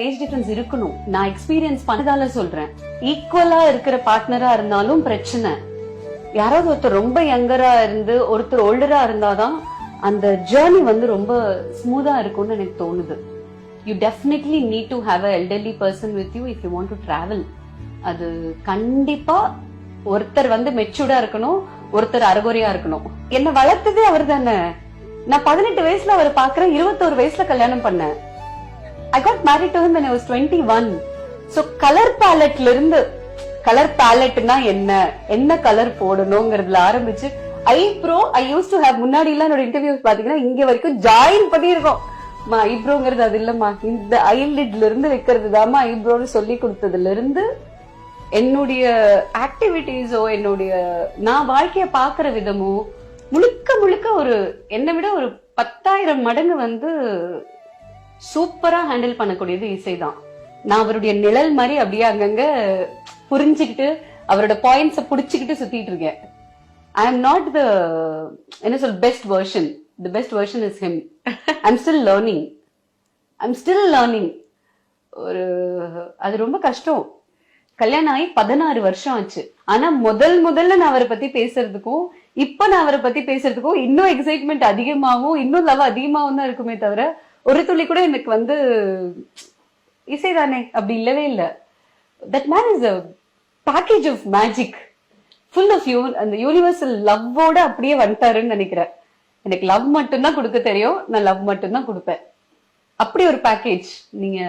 Age difference இருக்கணும். நான் experience பண்ணதால சொல்றேன். ஈக்குவலா இருக்கிற பார்ட்னரா இருந்தாலும் பிரச்சனை. யாராவது ஒருத்தர் ரொம்ப யங்கரா இருந்து ஒருத்தர் ஓல்டரா இருந்தாதான் அந்த ஜேர்னி வந்து ரொம்ப ஸ்மூதா இருக்கும்னு எனக்கு தோணுது. You definitely need to have a elderly person with you if you want to travel அது கண்டிப்பா ஒருத்தர் வந்து மெச்சூர்டா இருக்கணும் ஒருத்தர் அறகுறையா இருக்கணும். என்ன வளர்த்ததே அவர் தானே நான் பதினெட்டு வயசுல அவரை பாக்குறேன் இருபத்தோரு வயசுல கல்யாணம் பண்ணேன். I got married to him when I was 21 so colour பேலட்ல இருந்து கலர் பேலட்னா என்ன? என்ன கலர் போடணுங்கிறதுல ஆரம்பிச்சு eyebrow I use to have முன்னாடி எல்லாம் என்னோட இன்டர்வியூஸ் பாத்தீங்கன்னா இங்க வரைக்கும் ஜாயின் பண்ணிருக்கோம் மா ஐப்ரோங்கிறது அது இல்லம்மா. இந்த ஐலிட்ல இருந்து வைக்கிறது தாமா ஐப்ரோன்னு சொல்லி கொடுத்ததுல இருந்து என்னுடைய ஆக்டிவிட்டீஸோ என்னுடைய நான் வாழ்க்கைய பாக்குற விதமோ முழுக்க முழுக்க ஒரு என்னை விட ஒரு பத்தாயிரம் மடங்கு வந்து சூப்பரா ஹேண்டில் பண்ணக்கூடியது இசைதான். நான் அவருடைய நிழல் மாதிரி அப்படியே அங்கங்க புரிஞ்சுக்கிட்டு அவரோட பாயிண்ட்ஸ புடிச்சுக்கிட்டு சுத்திட்டு இருக்கேன். ஐ எம் நாட் த என்ன சொல் best version the best version is him I am still learning I am still learning ஒரு அது ரொம்ப கஷ்டம். கல்யாணம் ஆகி பதினாறு வருஷம் ஆச்சு. ஆனா முதல் முதல்ல நான் அவரை பத்தி பேசுறதுக்கும் இப்ப நான் அவரை பத்தி பேசுறதுக்கும் இன்னும் எக்ஸைட்மெண்ட் அதிகமாகவும் இன்னும் லவ் அதிகமாகவும் தான் இருக்குமே தவிர ஒரு துளி கூட எனக்கு வந்து இசைதானே? அப்படி இல்லவே இல்ல. That man is a package of magic full of you அந்த யூனிவர்சல் லவ்வோட அப்படியே வந்துட்டாருன்னு நினைக்கிறேன். எனக்கு லவ் மட்டும்தான் கொடுக்க தெரியும். நான் லவ் மட்டும்தான் கொடுப்பேன். அப்படி ஒரு பேக்கேஜ் நீங்க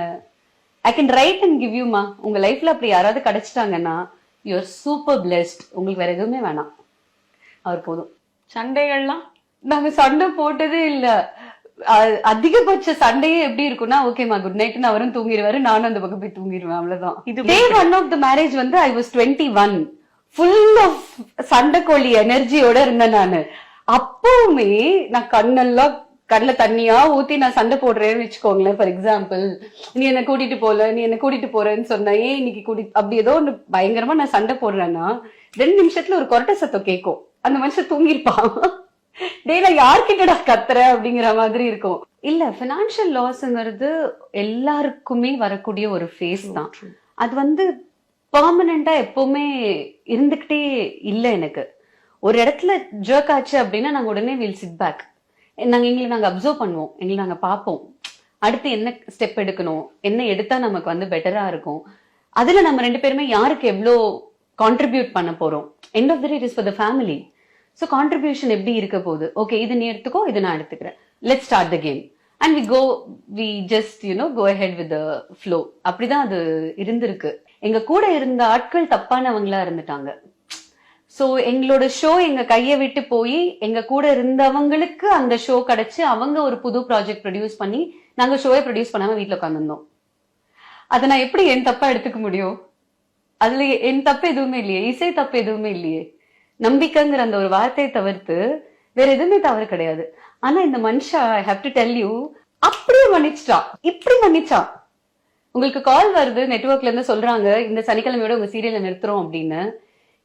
I can write and give யூமா உங்க லைஃப்ல அப்படி யாராவது கிடைச்சிட்டாங்கன்னா யூஆர் சூப்பர் பிளெஸ்ட் உங்களுக்கு வேற எதுவுமே வேணாம். அவர் போதும். சண்டைகள்லாம்? நாங்க சண்டை போட்டதே இல்ல. அதிகபட்ச சண்டையே எப்படி இருக்கும்னா ஓகேமா குட் நைட்னு அவரும் தூங்கிடுவாரு நானும் அந்த பக்கம் போய் தூங்கிடுவேன் அவ்வளவுதான். இது day one of the marriage வந்து I was twenty one full of சண்டைக்கோழி எனர்ஜியோட இருந்தேன் நானு. அப்பவுமே நான் கண்ணெல்லாம் கண்ணுல தண்ணியா ஊத்தி நான் சண்டை போடுறேன்னு வச்சுக்கோங்களேன் ஃபார் எக்ஸாம்பிள் நீ என்ன கூட்டிட்டு போல நீ என்ன கூட்டிட்டு போறேன்னு சொன்ன ஏன் இன்னைக்கு கூட்டி அப்படி ஏதோ ஒண்ணு பயங்கரமா நான் சண்டை போடுறேன்னா ரெண்டு நிமிஷத்துல ஒரு கொரட்டை சத்தம் கேட்கும். அந்த மனுஷன் தூங்கிருப்பான் டேய் நான் யார்கிட்டடா கத்துற அப்படிங்கிற மாதிரி இருக்கும். இல்ல பினான்சியல் லாஸ்ங்கிறது எல்லாருக்குமே வரக்கூடிய ஒரு ஃபேஸ் தான். அது வந்து பெர்மனண்டா எப்பவுமே இருந்துகிட்டே இல்ல எனக்கு. ஒரு இடத்துல ஜர்க் ஆச்சு அப்படின்னா நாங்க உடனே வில் சிட் பேக் நாங்க எங்களை நாங்க அப்சர்வ் பண்ணுவோம். எங்களை நாங்க பார்ப்போம். அடுத்து என்ன ஸ்டெப் எடுக்கணும்? என்ன எடுத்தா நமக்கு வந்து பெட்டரா இருக்கும்? அதுல நம்ம ரெண்டு பேருமே யாருக்கு எவ்வளோ கான்ட்ரிபியூட் பண்ண போறோம்? End of the day is for the family so contribution எப்படி இருக்க போகுது? ஓகே இது நீ எடுத்துக்கோ இது நான் எடுத்துக்கிறேன். Let start the game and we go we just you know go ahead with flow அப்படிதான் அது இருந்திருக்கு. எங்க கூட இருந்த ஆட்கள் தப்பானவங்களா இருந்துட்டாங்க. ஸோ எங்களோட ஷோ எங்க கையை விட்டு போய் எங்க கூட இருந்தவங்களுக்கு அந்த ஷோ கிடைச்சு அவங்க ஒரு புது ப்ராஜெக்ட் ப்ரொடியூஸ் பண்ணி நாங்க ஷோவை ப்ரொடியூஸ் பண்ணாம வீட்ல உட்காந்துருந்தோம் அதை நான் எப்படி என் தப்பா எடுத்துக்க முடியும்? அதுல என் தப்பு எதுவுமே இல்லையே இசை தப்பு எதுவுமே இல்லையே. நம்பிக்கைங்கிற அந்த ஒரு வார்த்தையை தவிர்த்து வேற எதுவுமே தவறு கிடையாது. ஆனா இந்த மனுஷா I have to tell you அப்படியே மன்னிச்சிட்டான் இப்படி மன்னிச்சான் உங்களுக்கு கால் வருது நெட்வொர்க்ல இருந்து சொல்றாங்க இந்த சனிக்கிழமையோட உங்க சீரியலை நிறுத்துறோம் அப்படின்னு.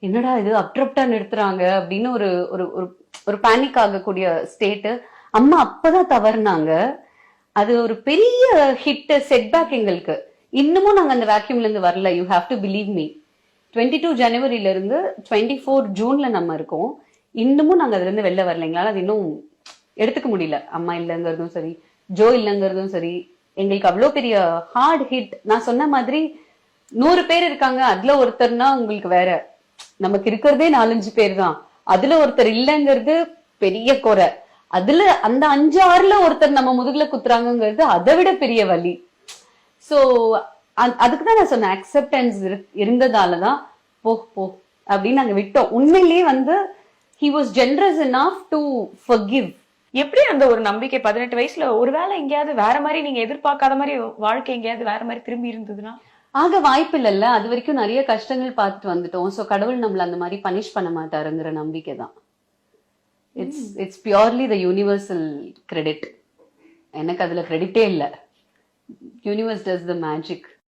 என்னடா இது அப்ரப்டா நிறுத்துறாங்க அப்படின்னு ஒரு ஒரு ஒரு- பேனிக் ஆகக்கூடிய ஸ்டேட் அம்மா அப்பதான் தவறுனாங்க. அது ஒரு பெரிய ஹிட் செட்பேக் எங்களுக்கு. இன்னமும் நாங்க அந்த வேக்யூம்ல இருந்து வரல. You have to believe me twenty two ஜனவரில இருந்து டுவெண்ட்டி ஃபோர் ஜூன்ல நம்ம இருக்கோம். இன்னமும் நாங்க அதுல இருந்து வெளில வரல. எங்களால அது இன்னும் எடுத்துக்க முடியல. அம்மா இல்லைங்கிறதும் சரி ஜோ இல்லைங்கிறதும் சரி எங்களுக்கு அவ்வளோ பெரிய ஹார்ட் ஹிட் நான் சொன்ன மாதிரி நூறு பேர் இருக்காங்க. அதுல ஒருத்தர்னா உங்களுக்கு வேற. நமக்கு இருக்கிறதே நாலஞ்சு பேர் தான். அதுல ஒருத்தர் இல்லைங்கிறது பெரிய குறை. அதுல அந்த அஞ்சு ஆறுல ஒருத்தர் நம்ம முதுகுல குத்துறாங்கிறது அதை விட பெரிய வலி. சோ அதுக்கு தான் நான் சொன்னேன் அக்செப்டன்ஸ் இருந்ததால தான் போ போ அப்படின்னு நாங்க விட்டோம். உண்மையிலேயே வந்து he was generous enough to forgive. எப்படி அந்த ஒரு நம்பிக்கை பதினெட்டு வயசுல ஒருவேளை எங்கேயாவது வேற மாதிரி நீங்க எதிர்பார்க்காத மாதிரி வாழ்க்கை எங்கேயாவது வேற மாதிரி திரும்பி இருந்ததுன்னா? ஆக வாய்ப்பு இல்லைல்ல. அது வரைக்கும் நிறைய கஷ்டங்கள் பார்த்துட்டு வந்துட்டோம். சோ கடவுள் நம்மள அந்த மாதிரி பனிஷ் பண்ண மாட்டாருங்கிற நம்பிக்கை தான். It's it's purely the universal credit எனக்கு அதுல கிரெடிட்டே இல்லை. Universe does the magic